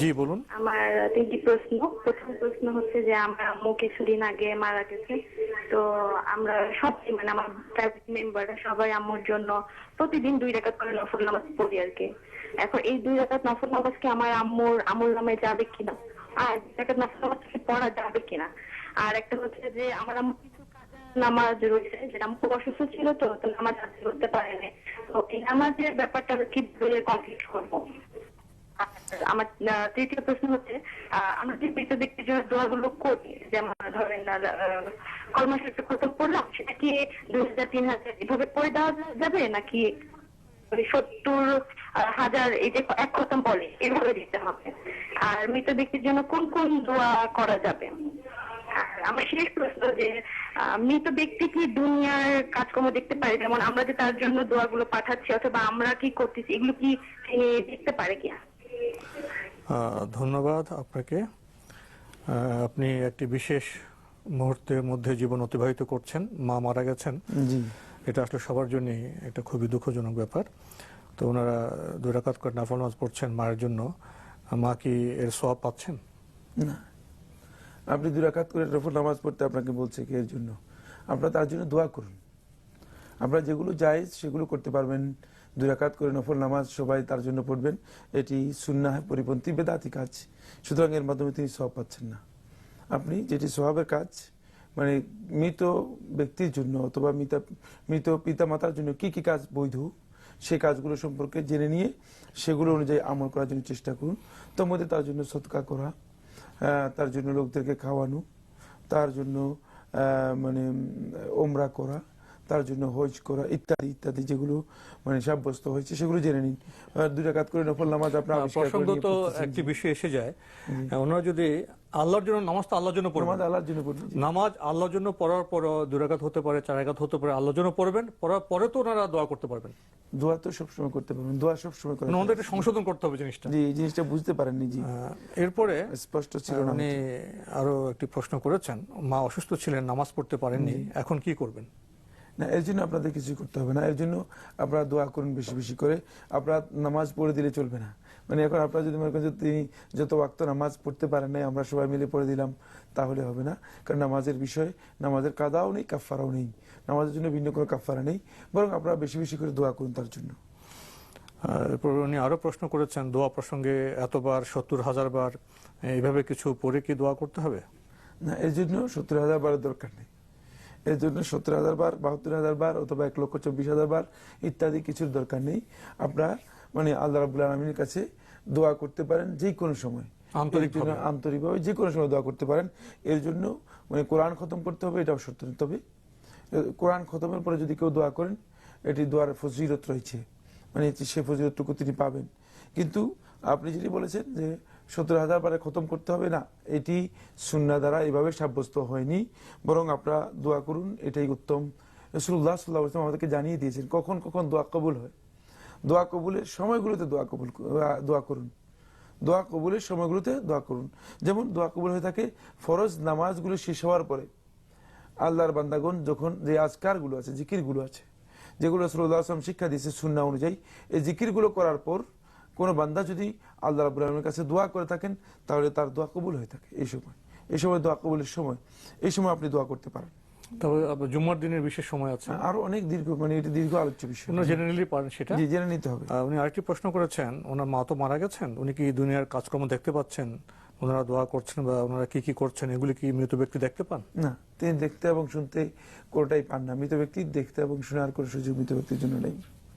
জি বলুন। আমার তিনটি প্রশ্ন। প্রথম প্রশ্ন হচ্ছে যে আমার আম্মু কিছুদিন আগে মারা গেছে। তো আমরা সবাই মানে আমার ফ্যামিলি মেম্বাররা সবাই আম্মুর জন্য প্রতিদিন দুই রাকাত করে নফল নামাজ পড়ি আর কি। এখন এই দুই রাকাত নফল নামাজ কি আমার আম্মুর আমুর নামে যাবে কিনা? আর দুই রাকাত নফল নামাজ কি পড়া যাবে কিনা? আর একটা হচ্ছে যে আমার আম্মু কিছু কাজা নামাজ রয়েছে যেটা আম্মু খুব অসুস্থ ছিল তো তো নামাজ করতে পারেনি। তো এই নামাজের ব্যাপারটা কি বলে কমপ্লিট করব? আমার তৃতীয় প্রশ্ন হচ্ছে আমরা যে মৃত ব্যক্তির জন্য দোয়াগুলো করি, যেমন ধরেন একটা খতম করলাম সেটা কি দুই হাজার তিন হাজার এভাবে করে দেওয়া যাবে? নাকি সত্তর হাজার এই যে এক খতম বলে এভাবে দিতে হবে? আর মৃত ব্যক্তির জন্য কোন কোন দোয়া করা যাবে? আমার শেষ প্রশ্ন যে মৃত ব্যক্তি কি দুনিয়ার কাজকর্ম দেখতে পারে? যেমন আমরা যে তার জন্য দোয়াগুলো পাঠাচ্ছি, অথবা আমরা কি করতেছি, এগুলো কি দেখতে পারে কিনা? ধন্যবাদ আপনাকে। আপনি একটি বিশেষ মুহূর্তের মধ্যে জীবন অতিবাহিত করছেন মা মারা গেছেন। এটা আসলে সবার জন্যই একটা খুবই দুঃখজনক ব্যাপার। তো ওনারা দুই রাকাত করে নাফল নামাজ পড়ছেন মায়ের জন্য। মা কি এর সব পাচ্ছেন? না। আপনি দুরাকাত করে রফর নামাজ পড়তে আপনাকে বলছে কি এর জন্য? আপনারা তার জন্য দোয়া করুন। আপনারা যেগুলো জায়েজ সেগুলো করতে পারবেন। দুরাকাত করে নফল নামাজ সবাই তার জন্য পড়বেন। এটি সুন্নাহ পরিপন্থী বেদাতি কাজ। সুতরাং এর মাধ্যমে তিনি সব পাচ্ছেন না। আপনি যেটি স্বভাবের কাজ মানে মৃত ব্যক্তির জন্য অথবা মৃত মৃত পিতা মাতার জন্য কি কি কাজ বৈধ সেই কাজগুলো সম্পর্কে জেনে নিয়ে সেগুলো অনুযায়ী আমল করার জন্য চেষ্টা করুন। তোর মধ্যে তার জন্য সৎকা করা তার জন্য লোকদেরকে খাওয়ানো, তার জন্য মানে ওমরা করা তার জন্য হজ করা ইত্যাদি ইত্যাদি যেগুলো মানে সাব্যস্ত হয়েছে সেগুলো জেনে নিন। দুই রাকাত করে নফল নামাজ আপনার আহ, আবিষ্কার করে প্রসঙ্গ তো একটি বিষয় এসে যায় ওনারা যদি আল্লাহর জন্য নামাজ তো আল্লাহর জন্য পড়বেন। আল্লাহর জন্য পড়বেন নামাজ আল্লাহর জন্য পড়ার পর দুরাকাত হতে পারে চারাকাত হতে পারে আল্লাহর জন্য পড়বেন পড়ার পরে তো ওনারা দোয়া করতে পারবেন। দোয়া তো সবসময় করতে পারবেন দোয়া সবসময় করা মানে ওনাদের একটা সংশোধন করতে হবে জিনিসটা। জি এই জিনিসটা বুঝতে পারেননি জি। এরপরে স্পষ্ট ছিল না উনি আরও একটি প্রশ্ন করেছেন মা অসুস্থ ছিলেন নামাজ পড়তে পারেননি এখন কি করবেন? না এর জন্য আপনাদের কিছু করতে হবে না। এর জন্য আপনারা দোয়া করুন বেশি বেশি করে। আপনারা নামাজ পড়ে দিলে চলবে না। মানে এখন আপনারা যদি মনে করেন যে তিনি যত ওয়াক্ত নামাজ পড়তে পারেন নাই আমরা সবাই মিলে পড়ে দিলাম তাহলে হবে না। কারণ নামাজের বিষয় নামাজের কাদাও নেই কাফারাও নেই। নামাজের জন্য ভিন্ন কোনো কাফারা নেই। বরং আপনারা বেশি বেশি করে দোয়া করুন তার জন্য। এরপর উনি আরও প্রশ্ন করেছেন দোয়া প্রসঙ্গে এতবার সত্তর হাজার বার এইভাবে কিছু পড়ে কি দোয়া করতে হবে? না এর জন্য সত্তর হাজার বারের দরকার নেই। এর জন্য সত্তর হাজার বার বাহাত্তর হাজার বার অথবা এক লক্ষ চব্বিশ হাজার বার ইত্যাদি কিছুর দরকার নেই। আপনারা মানে আল্লাহ রাবুল আলমীর কাছে দোয়া করতে পারেন যে কোনো সময় আন্তরিকভাবে। যে কোনো সময় দোয়া করতে পারেন। এর জন্য মানে কোরআন খতম করতে হবে এটাও সত্য। তবে এ, কোরআন খতমের পরে যদি কেউ দোয়া করেন এটি দোয়ার ফজিলত রয়েছে। মানে সে ফজিলতটুকু তিনি পাবেন। কিন্তু আপনি যেটি বলেছেন যে সত্তর হাজার বারে খতম করতে হবে না। এটি সুন্না দ্বারা এভাবে সাব্যস্ত হয়নি। বরং আপনারা দোয়া করুন, এটাই উত্তম। রসুল্লাহ সাল্লাহ আসলাম আমাদেরকে জানিয়ে দিয়েছেন, কখন কখন দোয়া কবুল হয়। দোয়া কবুলের সময়গুলোতে দোয়া কবুল, দোয়া করুন। দোয়া কবুলের সময়গুলোতে দোয়া করুন। যেমন দোয়া কবুল হয়ে থাকে ফরজ নামাজগুলো শেষ হওয়ার পরে। আল্লাহর বান্দাগণ যখন যে আজকারগুলো আছে, জিকিরগুলো আছে, যেগুলো রসুল্লাহ আসলাম শিক্ষা দিয়েছে সুন্না অনুযায়ী, এই জিকিরগুলো করার পর কোনো বান্দা যদি আল্লাহ রাবুল আলমের কাছে দোয়া করে থাকেন তাহলে তার দোয়া কবুল হয়ে থাকে এই সময়। এই সময় দোয়া কবুলের সময়। এই সময় আপনি দোয়া করতে পারেন। তবে জুম্মার দিনের বিশেষ সময় আছে। আরও অনেক দীর্ঘ মানে এটি দীর্ঘ আলোচ্য বিষয়। ওনারা জেনে নিলেই পারেন সেটা। জি জেনে নিতে হবে। উনি আরেকটি প্রশ্ন করেছেন ওনার মা তো মারা গেছেন উনি কি দুনিয়ার কাজকর্ম দেখতে পাচ্ছেন? ওনারা দোয়া করছেন বা ওনারা কি কি করছেন এগুলি কি মৃত ব্যক্তি দেখতে পান? না তিনি দেখতে এবং শুনতে কোনটাই পান না। মৃত ব্যক্তি দেখতে এবং শোনার কোনো সুযোগ মৃত ব্যক্তির জন্য নেই।